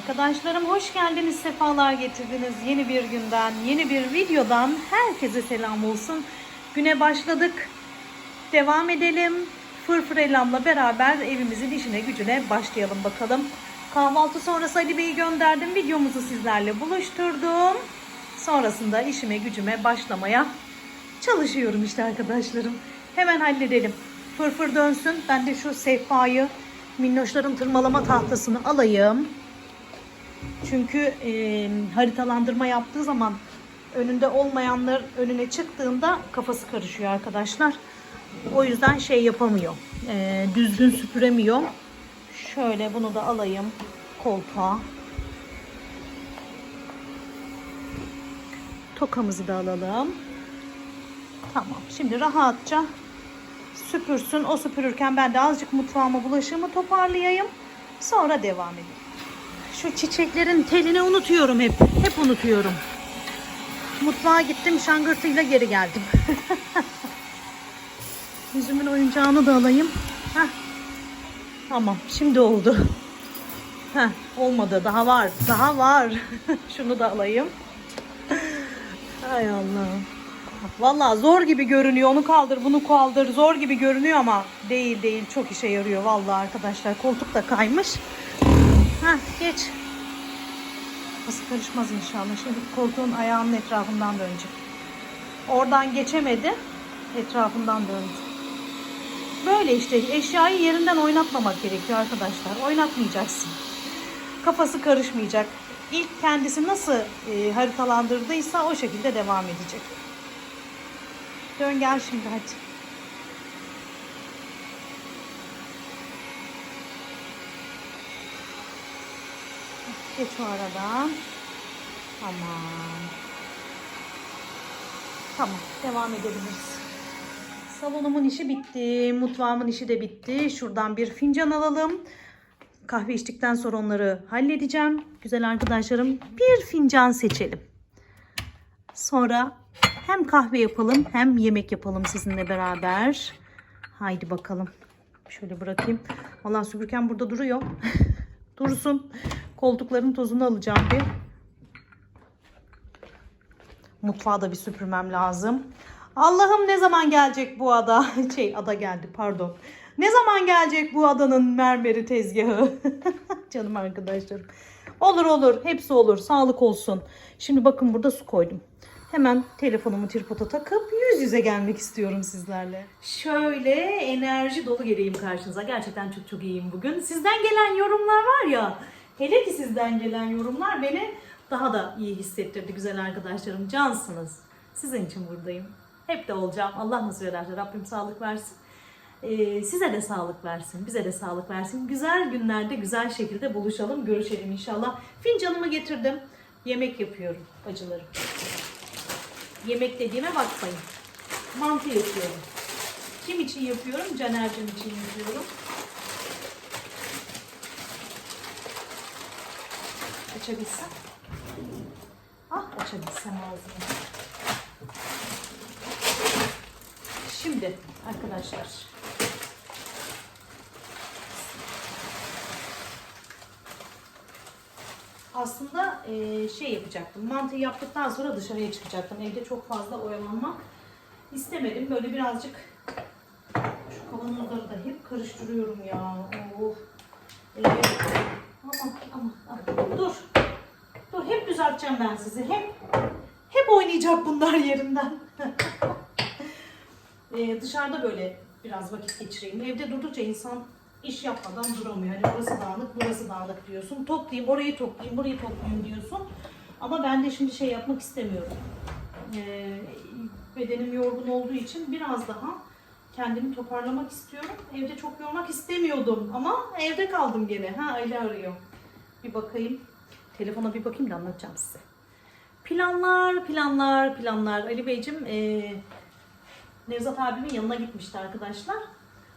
Arkadaşlarım hoş geldiniz, sefalar getirdiniz. Yeni bir günden, yeni bir videodan herkese selam olsun. Güne başladık. Devam edelim. Fırfır Elham'la beraber evimizin işine gücüne başlayalım bakalım. Kahvaltı sonrası Ali Bey'i gönderdim. Videomuzu sizlerle buluşturdum. Sonrasında işime gücüme başlamaya çalışıyorum işte arkadaşlarım. Hemen halledelim. Fırfır dönsün. Ben de şu sehpayı, minnoşların tırmalama tahtasını alayım. Çünkü e, haritalandırma yaptığı zaman önünde olmayanlar önüne çıktığında kafası karışıyor arkadaşlar. O yüzden şey yapamıyor. E, düzgün süpüremiyor. Şöyle bunu da alayım koltuğa. Tokamızı da alalım. Tamam. Şimdi rahatça süpürsün. O süpürürken ben de azıcık mutfağıma bulaşığımı toparlayayım. Sonra devam edeyim. Şu çiçeklerin telini unutuyorum hep. Hep unutuyorum. Mutfağa gittim şangırtıyla geri geldim. Yüzümün oyuncağını da alayım. Heh. Tamam şimdi oldu. Heh, olmadı daha var. Daha var. Şunu da alayım. Hay Allah. Vallahi zor gibi görünüyor. Onu kaldır, bunu kaldır. Zor gibi görünüyor ama değil değil. Çok işe yarıyor vallahi arkadaşlar. Koltuk da kaymış. Heh, geç. Nasıl karışmaz inşallah. Şimdi koltuğun ayağının etrafından dönecek. Oradan geçemedi. Etrafından döndü. Böyle işte eşyayı yerinden oynatmamak gerekiyor arkadaşlar. Oynatmayacaksın. Kafası karışmayacak. İlk kendisi nasıl e, haritalandırdıysa o şekilde devam edecek. Dön gel şimdi hadi. Geç o aradan. Tamam. Tamam. Devam edebiliriz. Salonumun işi bitti. Mutfağımın işi de bitti. Şuradan bir fincan alalım. Kahve içtikten sonra onları halledeceğim. Güzel arkadaşlarım bir fincan seçelim. Sonra hem kahve yapalım hem yemek yapalım sizinle beraber. Haydi bakalım. Şöyle bırakayım. Vallahi süpürken burada duruyor. Dursun. Koltukların tozunu alacağım bir. Mutfağı da bir süpürmem lazım. Allah'ım ne zaman gelecek bu ada? Şey ada geldi pardon. Ne zaman gelecek bu adanın mermeri tezgahı? Canım arkadaşlarım. Olur olur. Hepsi olur. Sağlık olsun. Şimdi bakın burada su koydum. Hemen telefonumu tripoda takıp yüz yüze gelmek istiyorum sizlerle. Şöyle enerji dolu geleyim karşınıza. Gerçekten çok çok iyiyim bugün. Sizden gelen yorumlar var ya. Hele ki sizden gelen yorumlar beni daha da iyi hissettirdi güzel arkadaşlarım. Cansınız. Sizin için buradayım. Hep de olacağım. Allah nasip ederse Rabbim sağlık versin. Ee, size de sağlık versin, bize de sağlık versin. Güzel günlerde güzel şekilde buluşalım, görüşelim inşallah. Fincanımı getirdim. Yemek yapıyorum bacılarım. Yemek dediğime bakmayın. Mantı yapıyorum. Kim için yapıyorum? Caner'cim için yapıyorum. Açabilsem. Ah açabilsem ağzını. Şimdi arkadaşlar. Aslında eee, şey yapacaktım. Mantıyı yaptıktan sonra dışarıya çıkacaktım. Evde çok fazla oyalanmak istemedim. Böyle birazcık şu kavanozları da hep karıştırıyorum ya. Of. Evet. Aman aman aman. Dur. Hep düzelteceğim ben sizi. Hep hep oynayacak bunlar yerinden. Ee, dışarıda böyle biraz vakit geçireyim. Evde durdukça insan iş yapmadan duramıyor. Hani burası dağınık, burası dağınık diyorsun. Toplayayım, orayı toplayayım, burayı toplayayım diyorsun. Ama ben de şimdi şey yapmak istemiyorum. Ee, bedenim yorgun olduğu için biraz daha kendimi toparlamak istiyorum. Evde çok yormak istemiyordum ama evde kaldım gene. Ha Ali arıyor. Bir bakayım. Telefona bir bakayım da anlatacağım size. Planlar, planlar, planlar. Ali Beyciğim eee Nevzat abimin yanına gitmişti arkadaşlar.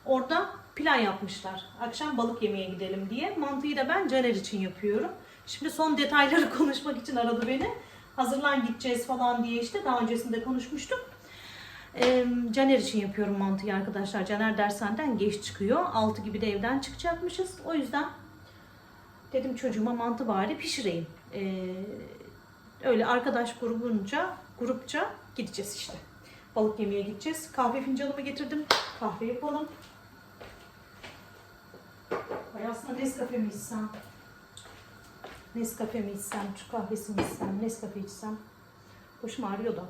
Orada plan yapmışlar. Akşam balık yemeye gidelim diye. Mantıyı da ben Caner için yapıyorum. Şimdi son detayları konuşmak için aradı beni. Hazırlan gideceğiz falan diye işte daha öncesinde konuşmuştuk. Ee, Caner için yapıyorum mantıyı arkadaşlar. Caner dershaneden geç çıkıyor. 6 gibi de evden çıkacakmışız. O yüzden Dedim çocuğuma mantı bari pişireyim. Ee, öyle arkadaş grubunca, grupça gideceğiz işte. Balık yemeye gideceğiz. Kahve fincanımı getirdim. Kahve yapalım. Ay aslında Nescafe mi içsem? Nescafe mi içsem? Türk kahvesi mi içsem? Nescafe içsem? Başım ağrıyor da.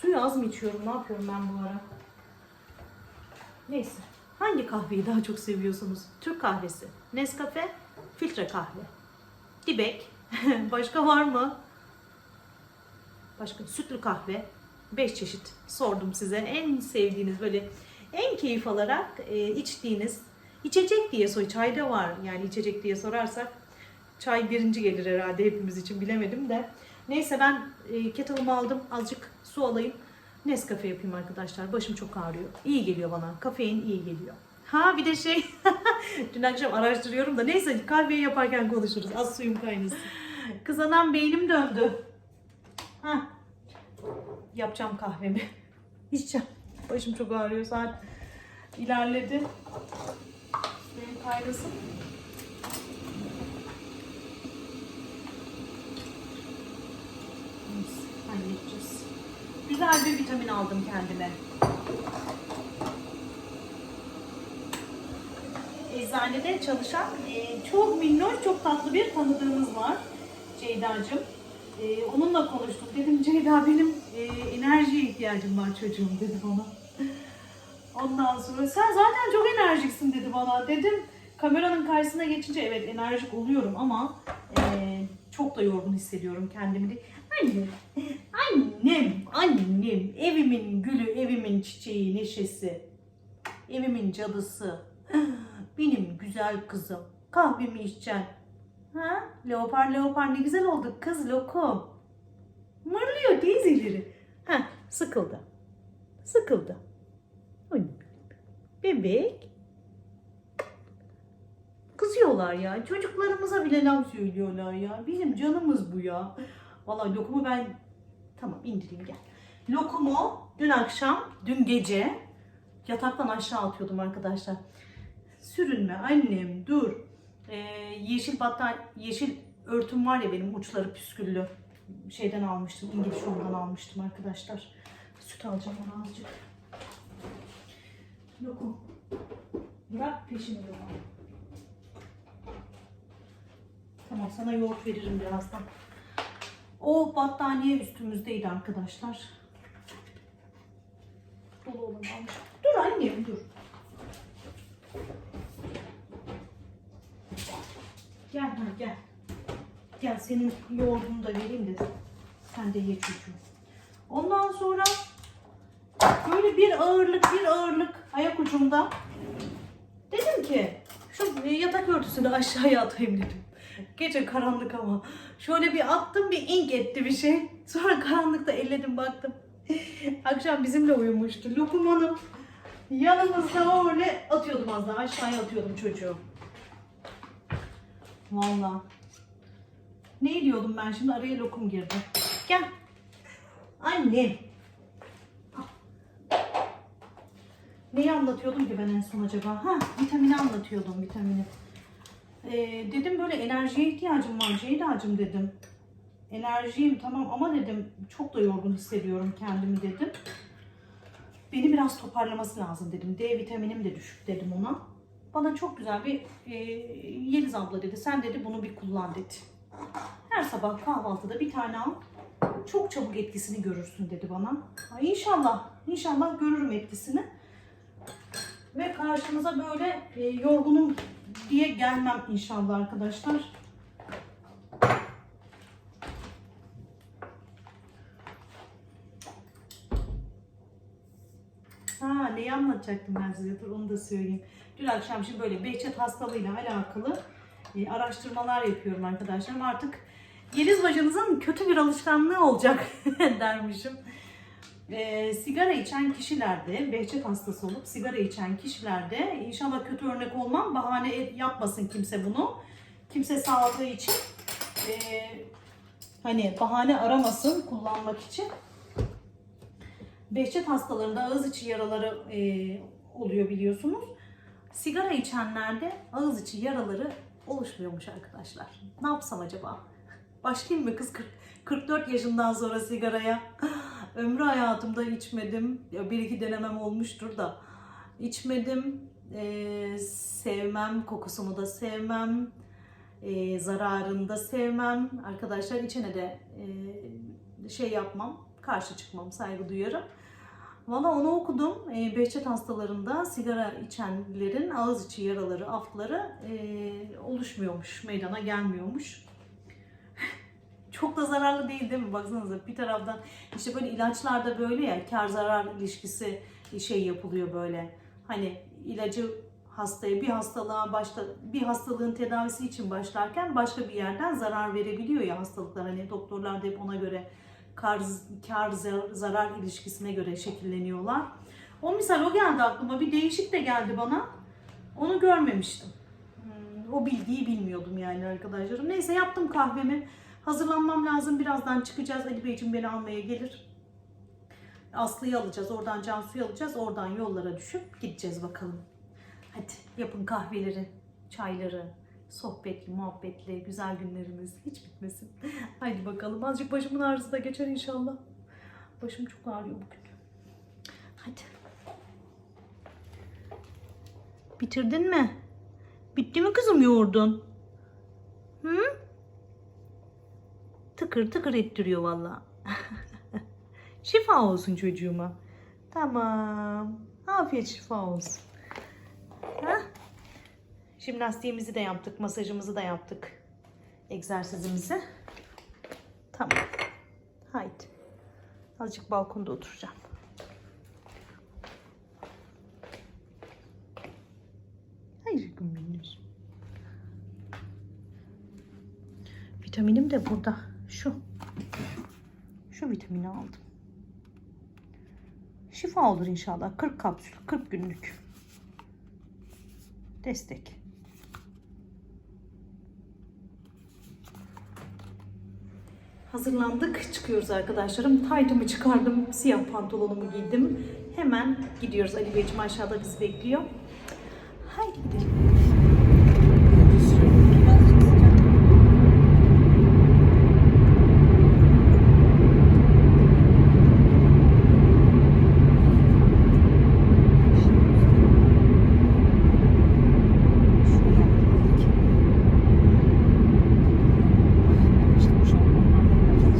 Suyu az mı içiyorum? Ne yapıyorum ben bu ara? Neyse. Hangi kahveyi daha çok seviyorsunuz? Türk kahvesi, Nescafe, filtre kahve. Dibek. Başka var mı? Başka sütlü kahve. Beş çeşit sordum size. En sevdiğiniz böyle en keyif alarak e, içtiğiniz içecek diye soy çayda var. Yani içecek diye sorarsak çay birinci gelir herhalde hepimiz için bilemedim de. Neyse ben e, kettle'ımı aldım. Azıcık su alayım. Nescafe yapayım arkadaşlar. Başım çok ağrıyor. İyi geliyor bana. Kafein iyi geliyor. Ha bir de şey dün akşam araştırıyorum da neyse kahveyi yaparken konuşuruz. Az suyum kaynasın. Kızanan beynim döndü. Ha. Yapacağım kahvemi. İçeceğim. Başım çok ağrıyor. Saat ilerledi. Benim kaynasın. Halledeceğiz. Güzel bir vitamin aldım kendime. Eczanede çalışan e, çok minnoş, çok tatlı bir tanıdığımız var. Ceyda'cığım. E, onunla konuştum. Dedim Ceyda benim e, enerjiye ihtiyacım var çocuğum dedi bana. Ondan sonra sen zaten çok enerjiksin dedi bana. Dedim kameranın karşısına geçince evet enerjik oluyorum ama e, çok da yorgun hissediyorum kendimi. De. Anne, annem, annem, evimin gülü, evimin çiçeği, neşesi, evimin cadısı, benim güzel kızım. Kahvemi içeceksin. Ha? Leopar leopar ne güzel oldu kız lokum. Mırlıyor teyzeleri. Ha, sıkıldı. Sıkıldı. Bebek. Kızıyorlar ya. Çocuklarımıza bile laf söylüyorlar ya. Bizim canımız bu ya. Vallahi lokumu ben tamam indireyim gel. Lokumu dün akşam, dün gece yataktan aşağı atıyordum arkadaşlar. Sürünme annem dur. Ee, yeşil battan yeşil örtüm var ya benim uçları püsküllü. Şeyden almıştım. İngiliz Home'dan almıştım arkadaşlar. Süt alacağım ona azıcık. Lokum. Bırak peşimi lokum. Tamam sana yoğurt veririm birazdan. O battaniye üstümüzdeydi arkadaşlar. Dolu olan almış. Dur annem dur. Gel ha gel. Gel senin yoğurdunu da vereyim de sen de ye çocuğum. Ondan sonra böyle bir ağırlık bir ağırlık ayak ucumda. Dedim ki şu yatak örtüsünü aşağıya atayım dedim. Gece karanlık ama. Şöyle bir attım bir ink etti bir şey. Sonra karanlıkta elledim baktım. Akşam bizimle uyumuştu. Lokum yanımızda öyle atıyordum az daha aşağıya atıyordum çocuğu. Valla. Ne diyordum ben şimdi araya lokum girdi. Gel. Anne. Neyi anlatıyordum ki ben en son acaba? Ha vitamini anlatıyordum vitamini. Ee, dedim böyle enerjiye ihtiyacım var Ceyda'cığım dedim. Enerjiyim tamam ama dedim çok da yorgun hissediyorum kendimi dedim. Beni biraz toparlaması lazım dedim. D vitaminim de düşük dedim ona. Bana çok güzel bir e, Yeliz abla dedi. Sen dedi bunu bir kullan dedi. Her sabah kahvaltıda bir tane al. Çok çabuk etkisini görürsün dedi bana. Ha, inşallah, inşallah görürüm etkisini. Ve karşınıza böyle e, yorgunum diye gelmem inşallah arkadaşlar. Ha neyi anlatacaktım ben size? Dur onu da söyleyeyim. Dün akşam şimdi böyle Behçet hastalığıyla alakalı e, araştırmalar yapıyorum arkadaşlar. Artık Yeliz bacınızın kötü bir alışkanlığı olacak dermişim. E, sigara içen kişilerde, Behçet hastası olup sigara içen kişilerde inşallah kötü örnek olmam. Bahane yapmasın kimse bunu. Kimse sağlığı için e, hani bahane aramasın kullanmak için. Behçet hastalarında ağız içi yaraları e, oluyor biliyorsunuz. Sigara içenlerde ağız içi yaraları oluşmuyormuş arkadaşlar. Ne yapsam acaba? Başlayayım mı kız 40, 44 yaşından sonra sigaraya? Ömrü hayatımda içmedim. Ya bir iki denemem olmuştur da. İçmedim. Ee, sevmem. Kokusunu da sevmem. Ee, zararını da sevmem. Arkadaşlar içene de e, şey yapmam. Karşı çıkmam. Saygı duyarım. Valla onu okudum. E, Behçet hastalarında sigara içenlerin ağız içi yaraları, afları e, oluşmuyormuş, meydana gelmiyormuş. Çok da zararlı değil değil mi? Baksanıza bir taraftan işte böyle ilaçlarda böyle ya kar zarar ilişkisi şey yapılıyor böyle. Hani ilacı hastaya bir hastalığa başta bir hastalığın tedavisi için başlarken başka bir yerden zarar verebiliyor ya hastalıklar. Hani doktorlar da hep ona göre kar, kar zar- zarar ilişkisine göre şekilleniyorlar. O misal o geldi aklıma. Bir değişik de geldi bana. Onu görmemiştim. Hmm, O bilgiyi bilmiyordum yani arkadaşlarım. Neyse yaptım kahvemi. Hazırlanmam lazım. Birazdan çıkacağız. Ali Beyciğim beni almaya gelir. Aslı'yı alacağız. Oradan Cansu'yu alacağız. Oradan yollara düşüp gideceğiz bakalım. Hadi yapın kahveleri, çayları, sohbetli, muhabbetli, güzel günlerimiz hiç bitmesin. Haydi bakalım. Azıcık başımın ağrısı da geçer inşallah. Başım çok ağrıyor bugün. Hadi. Bitirdin mi? Bitti mi kızım yoğurdun? Hı? Tıkır tıkır ettiriyor valla. şifa olsun çocuğuma. Tamam. Afiyet şifa olsun. Ha? Jimnastiğimizi de yaptık, masajımızı da yaptık. Egzersizimizi. Tamam. Haydi. Azıcık balkonda oturacağım. Hayır benim. Vitaminim de burada. Şu. Şu vitamini aldım. Şifa olur inşallah. 40 kapsül, 40 günlük. Destek. Hazırlandık. Çıkıyoruz arkadaşlarım. Taytımı çıkardım. Siyah pantolonumu giydim. Hemen gidiyoruz. Ali Beyciğim aşağıda bizi bekliyor. Haydi gidelim.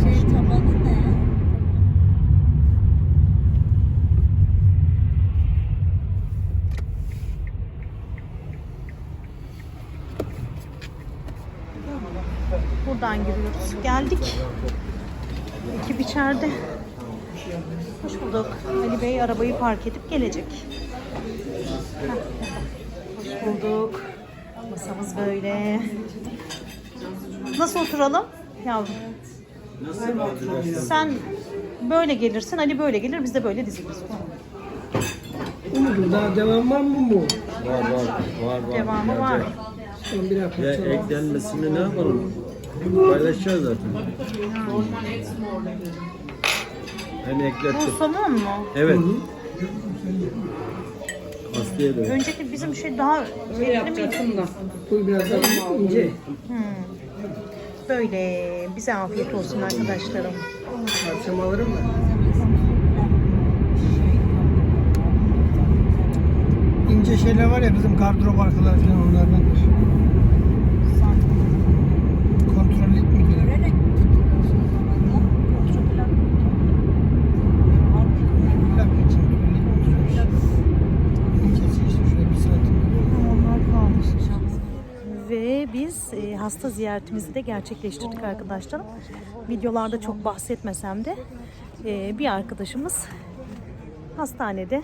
Şey tabanı ne? Buradan giriyoruz. Geldik. Ekip içeride. Hoş bulduk. Ali Bey arabayı park edip gelecek. Hoş bulduk. Masamız böyle. Nasıl oturalım yavrum? Sen böyle gelirsin, Ali böyle gelir, biz de böyle diziliriz. Umudum daha devam var mı bu? Var var var var. Devamı var. Son bir hafta Ya sonra. eklenmesini ne yapalım? Paylaşacağız zaten. Hani Bu eklettim. somon mu? Evet. Da. Önceki bizim şey daha renkli miydi? Bu biraz daha ince. Böyle. Bize afiyet olsun arkadaşlarım. Akşam alırım da. İnce şeyler var ya bizim gardırop arkalar falan onlardandır. Kontrollük mü diyor? Görerek tutuyorsun tabanı. Kontrol Plak için kontrollük mü diyor? İncesi işte şöyle bir santim. Ve biz e, hasta ziyaretimizi de gerçekleştirdik arkadaşlarım. Videolarda çok bahsetmesem de e, bir arkadaşımız hastanede.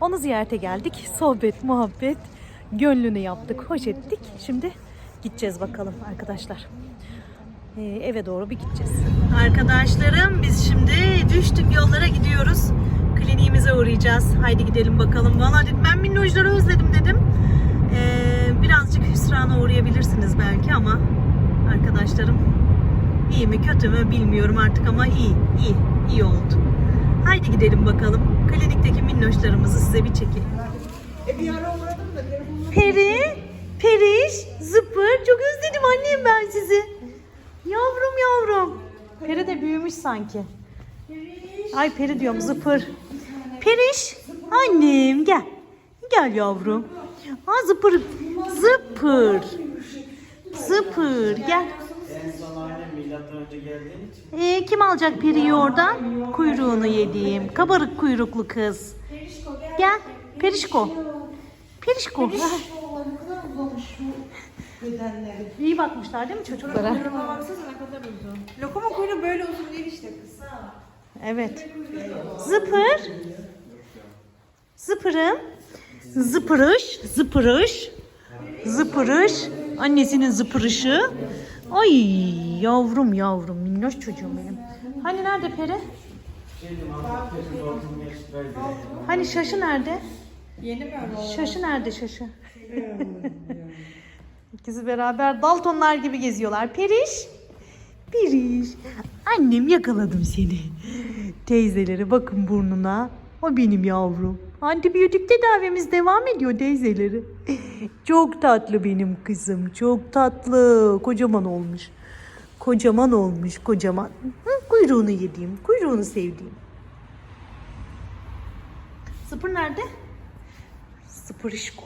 Onu ziyarete geldik. Sohbet, muhabbet, gönlünü yaptık, hoş ettik. Şimdi gideceğiz bakalım arkadaşlar. E, eve doğru bir gideceğiz. Arkadaşlarım biz şimdi düştük yollara gidiyoruz. Kliniğimize uğrayacağız. Haydi gidelim bakalım. Valla dedim ben minnojları özledim dedim. Ee, birazcık hüsrana uğrayabilirsiniz belki ama arkadaşlarım iyi mi kötü mü bilmiyorum artık ama iyi, iyi, iyi oldu. Haydi gidelim bakalım. Klinikteki minnoşlarımızı size bir çekeyim. Peri, Peri Periş, Zıpır. Çok özledim annem ben sizi. Yavrum yavrum. Peri de büyümüş sanki. Ay peri diyorum zıpır. Periş. Annem gel. Gel yavrum. Ha zıpır. Zıpır. Zıpır gel. En son annem milattan önce geldiğin için. Ee, kim alacak periyi oradan? Kuyruğunu yediğim. Kabarık kuyruklu kız. Gel. Perişko. Perişko. İyi bakmışlar değil mi çocuklara? Lokuma kuyruğu böyle uzun değil işte kısa. Evet. Zıpır. Zıpırım. Zıpırış. Zıpırış. Zıpırış. Annesinin zıpırışı. Ay yavrum yavrum minnoş çocuğum benim. Hani nerede peri? Hani şaşı nerede? Yeni mi? Şaşı nerede şaşı? İkisi beraber Daltonlar gibi geziyorlar. Periş. Periş. Annem yakaladım seni. Teyzeleri bakın burnuna. O benim yavrum. Antibiyotik tedavimiz devam ediyor teyzeleri. Çok tatlı benim kızım. Çok tatlı. Kocaman olmuş. Kocaman olmuş kocaman. Hı, kuyruğunu yediğim, kuyruğunu sevdiğim. Sıfır nerede? Sıpırışko.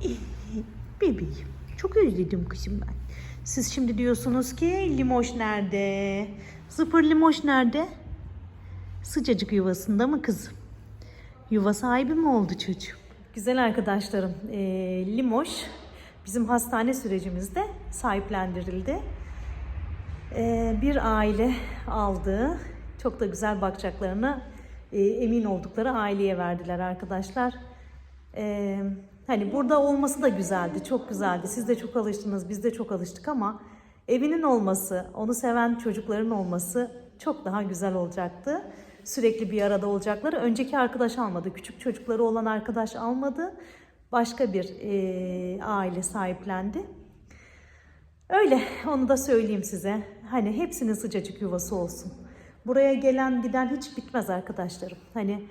Bebeğim. Çok özledim kızım ben. Siz şimdi diyorsunuz ki limoş nerede? Sıfır limoş nerede? Sıcacık yuvasında mı kızım? Yuva sahibi mi oldu çocuğum? Güzel arkadaşlarım, eee, limoş bizim hastane sürecimizde sahiplendirildi. Eee, bir aile aldı. Çok da güzel bakacaklarını e, emin oldukları aileye verdiler arkadaşlar. Ee, hani burada olması da güzeldi, çok güzeldi. Siz de çok alıştınız, biz de çok alıştık ama evinin olması, onu seven çocukların olması çok daha güzel olacaktı. Sürekli bir arada olacakları. Önceki arkadaş almadı, küçük çocukları olan arkadaş almadı. Başka bir e, aile sahiplendi. Öyle, onu da söyleyeyim size. Hani hepsinin sıcacık yuvası olsun. Buraya gelen giden hiç bitmez arkadaşlarım. Hani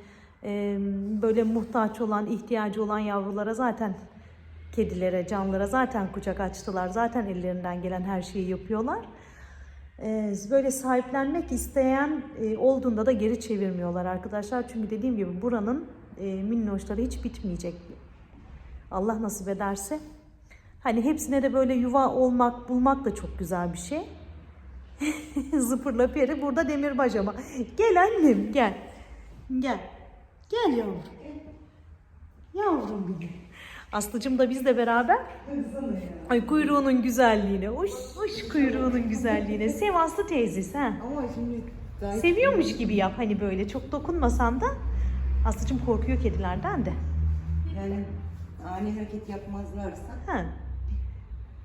e, böyle muhtaç olan, ihtiyacı olan yavrulara zaten kedilere, canlara zaten kucak açtılar. Zaten ellerinden gelen her şeyi yapıyorlar. E, böyle sahiplenmek isteyen e, olduğunda da geri çevirmiyorlar arkadaşlar. Çünkü dediğim gibi buranın e, minnoşları hiç bitmeyecek. Allah nasip ederse. Hani hepsine de böyle yuva olmak, bulmak da çok güzel bir şey. Zıpırla peri burada demirbaş ama. Gel annem gel. Gel. Gel yavrum. Yavrum benim. Aslıcım da bizle beraber. Ay kuyruğunun güzelliğine. Hoş, hoş kuyruğunun güzelliğine. Sev Aslı teyzesi ha. Ama şimdi daha Seviyormuş gibi yap hani böyle çok dokunmasan da. Aslıcım korkuyor kedilerden de. yani ani hareket yapmazlarsa Ha.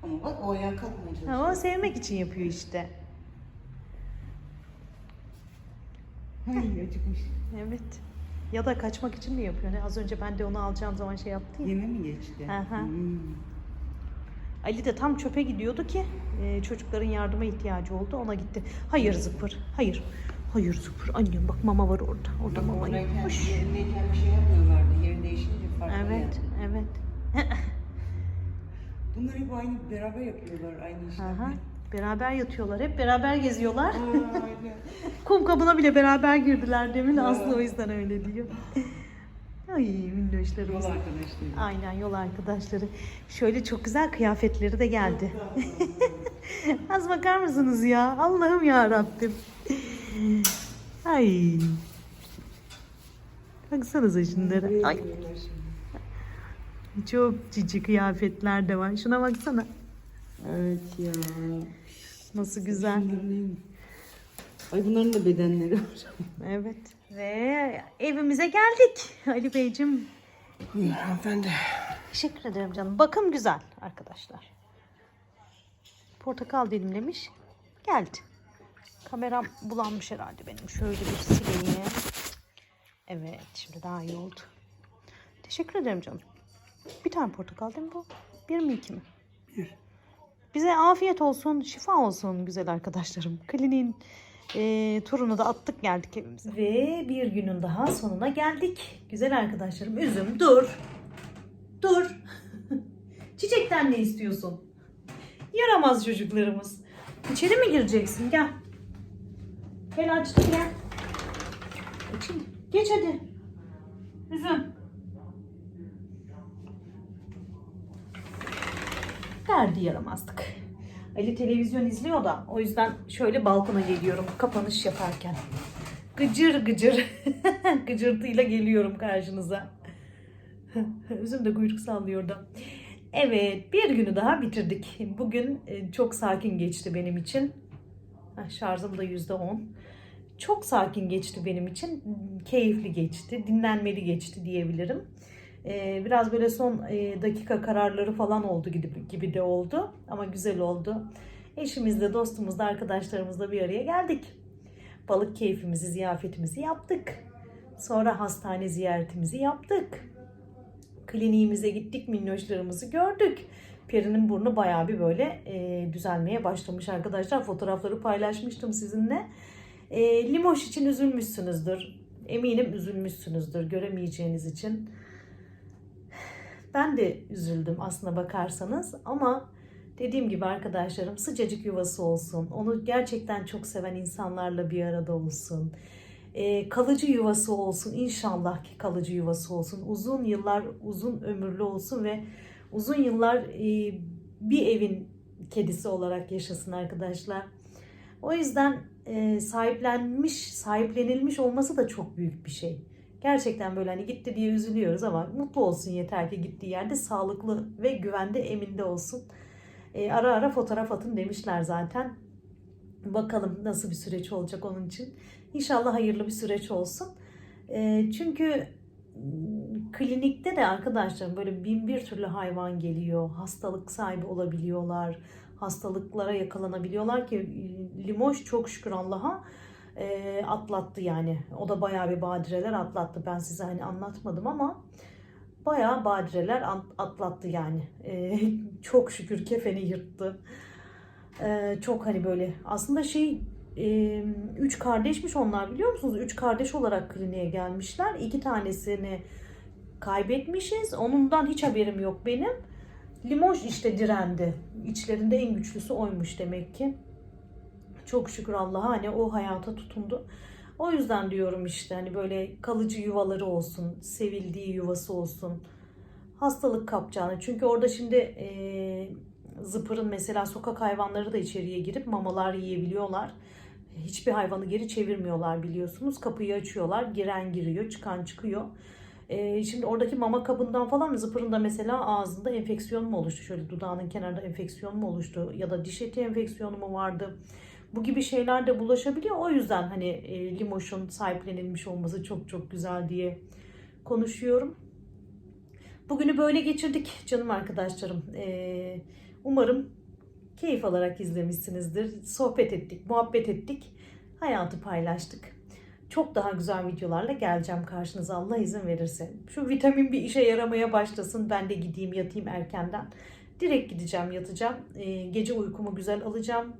ama bak o ayağa kalkmaya çalışıyor. o sevmek için yapıyor işte. Ay acıkmış. Evet. Ya da kaçmak için mi yapıyor? Ne? Az önce ben de onu alacağım zaman şey yaptı ya. Yeme mi geçti? Hmm. Ali de tam çöpe gidiyordu ki e, çocukların yardıma ihtiyacı oldu. Ona gitti. Hayır zıpır. Hayır. Hayır zıpır. Annem bak mama var orada. Orada Bak mama yokmuş. yerindeyken bir şey yapmıyorlardı. Yeri değişince farklı Evet, yani. evet. Bunlar hep aynı beraber yapıyorlar aynı işleri. Aha. Beraber yatıyorlar. Hep beraber geziyorlar. Kum kabına bile beraber girdiler demin. Aslı o yüzden öyle diyor. Ay minnoşlarımız. Yol arkadaşları. Aynen yol arkadaşları. Şöyle çok güzel kıyafetleri de geldi. Az bakar mısınız ya? Allah'ım ya Rabbim. Ay. Baksanıza şunlara. Ay çok cici kıyafetler de var. Şuna baksana. Evet ya. Nasıl güzel. Ay bunların da bedenleri var. Evet. Ve evimize geldik. Ali Beyciğim Buyurun hanımefendi. Teşekkür ederim canım. Bakım güzel arkadaşlar. Portakal dilimlemiş. Geldi. Kameram bulanmış herhalde benim. Şöyle bir sileyim. Evet şimdi daha iyi oldu. Teşekkür ederim canım. Bir tane portakal değil mi bu? Bir mi iki mi? Bir. Bize afiyet olsun, şifa olsun güzel arkadaşlarım. Kliniğin e, turunu da attık geldik evimize. Ve bir günün daha sonuna geldik. Güzel arkadaşlarım. Üzüm dur. Dur. Çiçekten ne istiyorsun? Yaramaz çocuklarımız. İçeri mi gireceksin? Gel. Gel açtım gel. Açayım. Geç hadi. Üzüm. Derdi yaramazdık. Ali televizyon izliyor da o yüzden şöyle balkona geliyorum kapanış yaparken. Gıcır gıcır gıcırtıyla geliyorum karşınıza. Üzüm de kuyruk sallıyor da. Evet bir günü daha bitirdik. Bugün e, çok sakin geçti benim için. Şarjım da yüzde on. Çok sakin geçti benim için. Keyifli geçti, dinlenmeli geçti diyebilirim. Ee, biraz böyle son e, dakika kararları falan oldu gibi, gibi de oldu. Ama güzel oldu. Eşimizle, dostumuzla, arkadaşlarımızla bir araya geldik. Balık keyfimizi, ziyafetimizi yaptık. Sonra hastane ziyaretimizi yaptık. Kliniğimize gittik, minnoşlarımızı gördük. Peri'nin burnu bayağı bir böyle e, düzelmeye başlamış arkadaşlar. Fotoğrafları paylaşmıştım sizinle. E, Limoş için üzülmüşsünüzdür. Eminim üzülmüşsünüzdür göremeyeceğiniz için. Ben de üzüldüm aslına bakarsanız ama dediğim gibi arkadaşlarım sıcacık yuvası olsun. Onu gerçekten çok seven insanlarla bir arada olsun. Ee, kalıcı yuvası olsun inşallah ki kalıcı yuvası olsun. Uzun yıllar uzun ömürlü olsun ve uzun yıllar e, bir evin kedisi olarak yaşasın arkadaşlar. O yüzden e, sahiplenmiş, sahiplenilmiş olması da çok büyük bir şey. Gerçekten böyle hani gitti diye üzülüyoruz ama mutlu olsun yeter ki gittiği yerde sağlıklı ve güvende eminde olsun. E, ara ara fotoğraf atın demişler zaten. Bakalım nasıl bir süreç olacak onun için. İnşallah hayırlı bir süreç olsun. E, çünkü klinikte de arkadaşlarım böyle bin bir türlü hayvan geliyor. Hastalık sahibi olabiliyorlar. Hastalıklara yakalanabiliyorlar ki Limoş çok şükür Allah'a e, atlattı yani. O da bayağı bir badireler atlattı. Ben size hani anlatmadım ama bayağı badireler at- atlattı yani. E, çok şükür kefeni yırttı. E, çok hani böyle aslında şey e, üç kardeşmiş onlar biliyor musunuz? Üç kardeş olarak kliniğe gelmişler. İki tanesini kaybetmişiz. Onundan hiç haberim yok benim. Limoş işte direndi. İçlerinde en güçlüsü oymuş demek ki. Çok şükür Allah'a hani o hayata tutundu. O yüzden diyorum işte hani böyle kalıcı yuvaları olsun, sevildiği yuvası olsun. Hastalık kapacağını. Çünkü orada şimdi e, zıpırın mesela sokak hayvanları da içeriye girip mamalar yiyebiliyorlar. Hiçbir hayvanı geri çevirmiyorlar biliyorsunuz. Kapıyı açıyorlar. Giren giriyor, çıkan çıkıyor. E, şimdi oradaki mama kabından falan zıpırın da mesela ağzında enfeksiyon mu oluştu? Şöyle dudağının kenarında enfeksiyon mu oluştu? Ya da diş eti enfeksiyonu mu vardı? Bu gibi şeyler de bulaşabiliyor. O yüzden hani e, Limoş'un sahiplenilmiş olması çok çok güzel diye konuşuyorum. Bugünü böyle geçirdik canım arkadaşlarım. E, umarım keyif alarak izlemişsinizdir. Sohbet ettik, muhabbet ettik. Hayatı paylaştık. Çok daha güzel videolarla geleceğim karşınıza Allah izin verirse. Şu vitamin bir işe yaramaya başlasın. Ben de gideyim yatayım erkenden. Direkt gideceğim yatacağım. E, gece uykumu güzel alacağım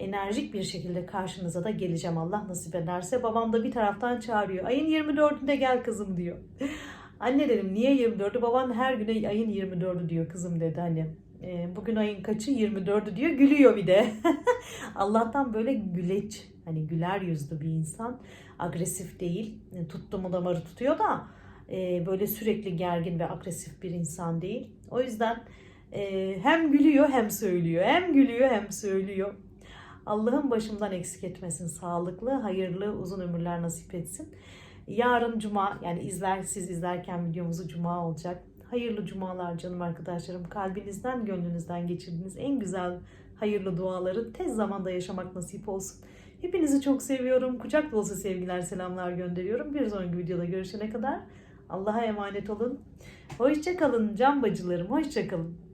enerjik bir şekilde karşınıza da geleceğim Allah nasip ederse. Babam da bir taraftan çağırıyor. Ayın 24'ünde gel kızım diyor. Anne dedim niye 24'ü? Baban her güne ayın 24'ü diyor kızım dedi hani. E, bugün ayın kaçı 24'ü diyor gülüyor bir de. Allah'tan böyle güleç hani güler yüzlü bir insan. Agresif değil. E, tuttu mu damarı tutuyor da e, böyle sürekli gergin ve agresif bir insan değil. O yüzden e, hem gülüyor hem söylüyor. Hem gülüyor hem söylüyor. Allah'ın başımdan eksik etmesin. Sağlıklı, hayırlı, uzun ömürler nasip etsin. Yarın cuma yani izler siz izlerken videomuzu cuma olacak. Hayırlı cumalar canım arkadaşlarım. Kalbinizden, gönlünüzden geçirdiğiniz en güzel hayırlı duaları tez zamanda yaşamak nasip olsun. Hepinizi çok seviyorum. Kucak dolusu sevgiler, selamlar gönderiyorum. Bir sonraki videoda görüşene kadar Allah'a emanet olun. Hoşça kalın can bacılarım. Hoşça kalın.